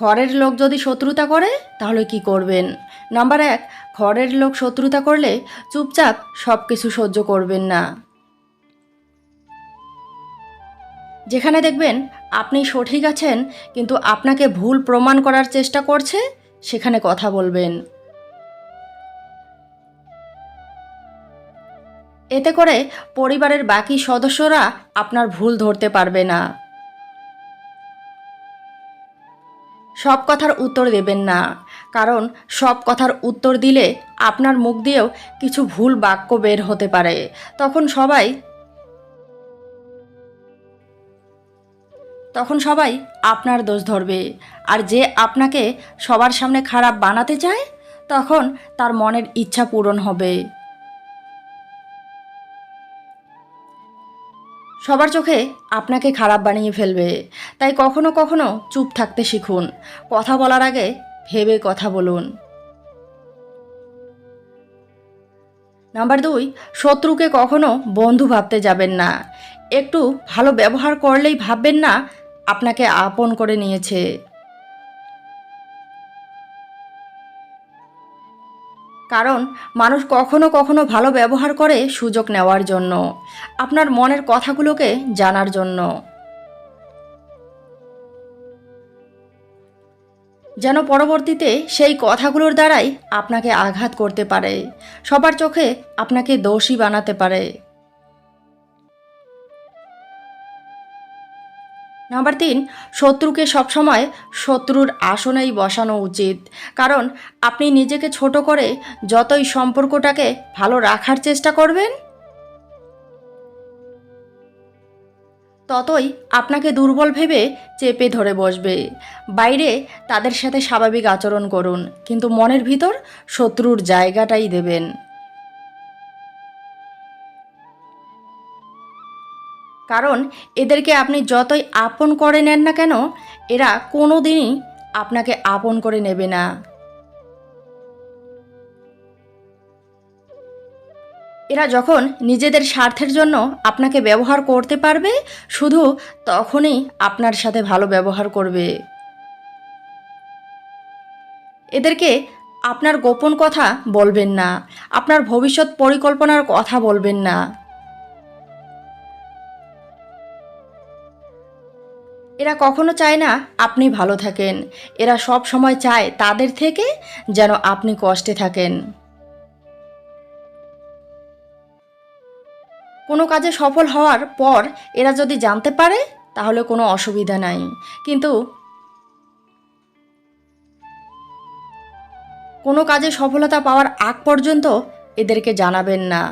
ঘরের লোক যদি শত্রুতা করে, তাহলে কি করবেন? নাম্বার এক, ঘরের লোক শত্রুতা করলে চুপচাপ সব কিছু সহ্য করবেন না। যেখানে দেখবেন আপনি সঠিক আছেন, কিন্তু আপনাকে ভুল প্রমাণ করার চেষ্টা করছে, সেখানে কথা বলবেন। এতে করে পরিবারের বাকি সদস্যরা আপনার ভুল ধরতে পারবে না। সব কথার উত্তর দেবেন না। কারণ সব কথার উত্তর দিলে আপনার মুখ দিয়েও কিছু ভুল বাক্য বের হতে পারে। তখন সবাই তখন সবাই আপনার দোষ ধরবে। আর যে আপনাকে সবার সামনে খারাপ বানাতে চায়, তখন তার মনের ইচ্ছা পূরণ হবে। সবার চোখে আপনাকে খারাপ বানিয়ে ফেলবে। তাই কখনো কখনো চুপ থাকতে শিখুন। কথা বলার আগে ভেবে কথা বলুন। নাম্বার দুই, শত্রুকে কখনো বন্ধু ভাবতে যাবেন না। একটু ভালো ব্যবহার করলেই ভাববেন না, আপনাকে আপন করে নিয়েছে। কারণ মানুষ কখনো কখনো ভালো ব্যবহার করে সুযোগ নেওয়ার জন্য, আপনার মনের কথাগুলোকে জানার জন্য। যেন পরবর্তীতে সেই কথাগুলোর দ্বারাই আপনাকে আঘাত করতে পারে, সবার চোখে আপনাকে দোষী বানাতে পারে। নাম্বার তিন, শত্রুকে সবসময় শত্রুর আসনেই বসানো উচিত। কারণ আপনি নিজেকে ছোট করে যতই সম্পর্কটাকে ভালো রাখার চেষ্টা করবেন, ততই আপনাকে দুর্বল ভেবে চেপে ধরে বসবে। বাইরে তাদের সাথে স্বাভাবিক আচরণ করুন, কিন্তু মনের ভিতর শত্রুর জায়গাটাই দেবেন। কারণ এদেরকে আপনি যতই আপন করে নেন না কেন, এরা কোনো দিনই আপনাকে আপন করে নেবে না। এরা যখন নিজেদের স্বার্থের জন্য আপনাকে ব্যবহার করতে পারবে, শুধু তখনই আপনার সাথে ভালো ব্যবহার করবে। এদেরকে আপনার গোপন কথা বলবেন না, আপনার ভবিষ্যৎ পরিকল্পনার কথা বলবেন না। এরা কখনো চায় না আপনি ভালো থাকেন। এরা সব সময় চায় তাদের থেকে যেন আপনি কষ্টে থাকেন। কোনো কাজে সফল হওয়ার পর এরা যদি জানতে পারে, তাহলে কোনো অসুবিধা নাই। কিন্তু কোনো কাজে সফলতা পাওয়ার আগ পর্যন্ত এদেরকে জানাবেন না।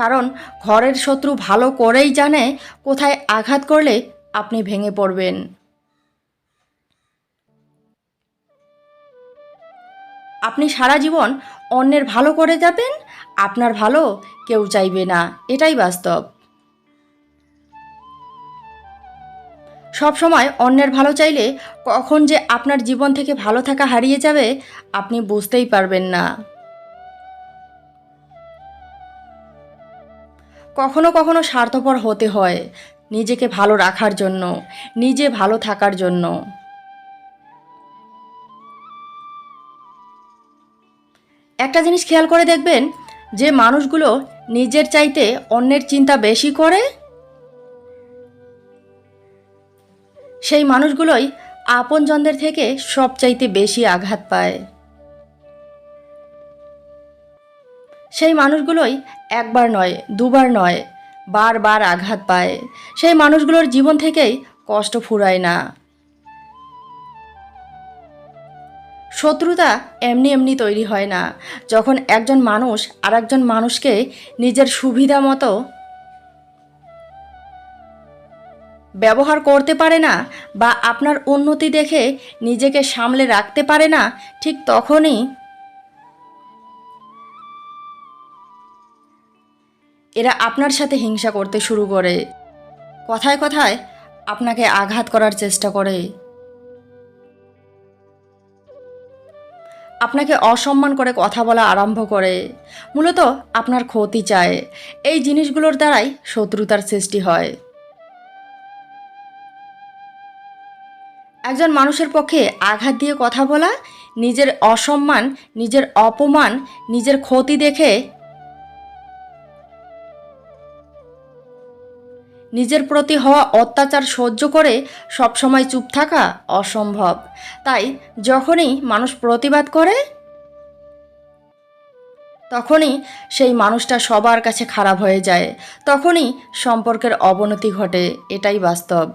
কারণ ঘরের শত্রু ভালো করেই জানে কোথায় আঘাত করলে আপনি ভেঙে পড়বেন। আপনি সারা জীবন অন্যের ভালো করে যাবেন, আপনার ভালো কেউ চাইবে না, এটাই বাস্তব। সব সময় অন্যের ভালো চাইলে কখন যে আপনার জীবন থেকে ভালো থাকা হারিয়ে যাবে, আপনি বুঝতেই পারবেন না। কখনো কখনো স্বার্থপর হতে হয় নিজেকে ভালো রাখার জন্য, নিজে ভালো থাকার জন্য। একটা জিনিস খেয়াল করে দেখবেন, যে মানুষগুলো নিজের চাইতে অন্যের চিন্তা বেশি করে, সেই মানুষগুলোই আপনজনদের থেকে সবচাইতে বেশি আঘাত পায়। সেই মানুষগুলোই একবার নয়, দুবার নয়, বারবার আঘাত পায়। সেই মানুষগুলোর জীবন থেকেই কষ্ট ফুরায় না। শত্রুতা এমনি এমনি তৈরি হয় না। যখন একজন মানুষ আর একজন মানুষকে নিজের সুবিধা মতো ব্যবহার করতে পারে না বা আপনার উন্নতি দেখে নিজেকে সামলে রাখতে পারে না, ঠিক তখনই এরা আপনার সাথে হিংসা করতে শুরু করে। কথায় কথায় আপনাকে আঘাত করার চেষ্টা করে। আপনাকে অসম্মান করে কথা বলা আরম্ভ করে। মূলত আপনার ক্ষতি চায়। এই জিনিসগুলোর দ্বারাই শত্রুতার সৃষ্টি হয়। একজন মানুষের পক্ষে আঘাত দিয়ে কথা বলা, নিজের অসম্মান, নিজের অপমান, নিজের ক্ষতি দেখে নিজের প্রতি হওয়া অত্যাচার সহ্য করে সবসময় চুপ থাকা অসম্ভব। তাই যখনই মানুষ প্রতিবাদ করে, তখনই সেই মানুষটা সবার কাছে খারাপ হয়ে যায়। তখনই সম্পর্কের অবনতি ঘটে, এটাই বাস্তব।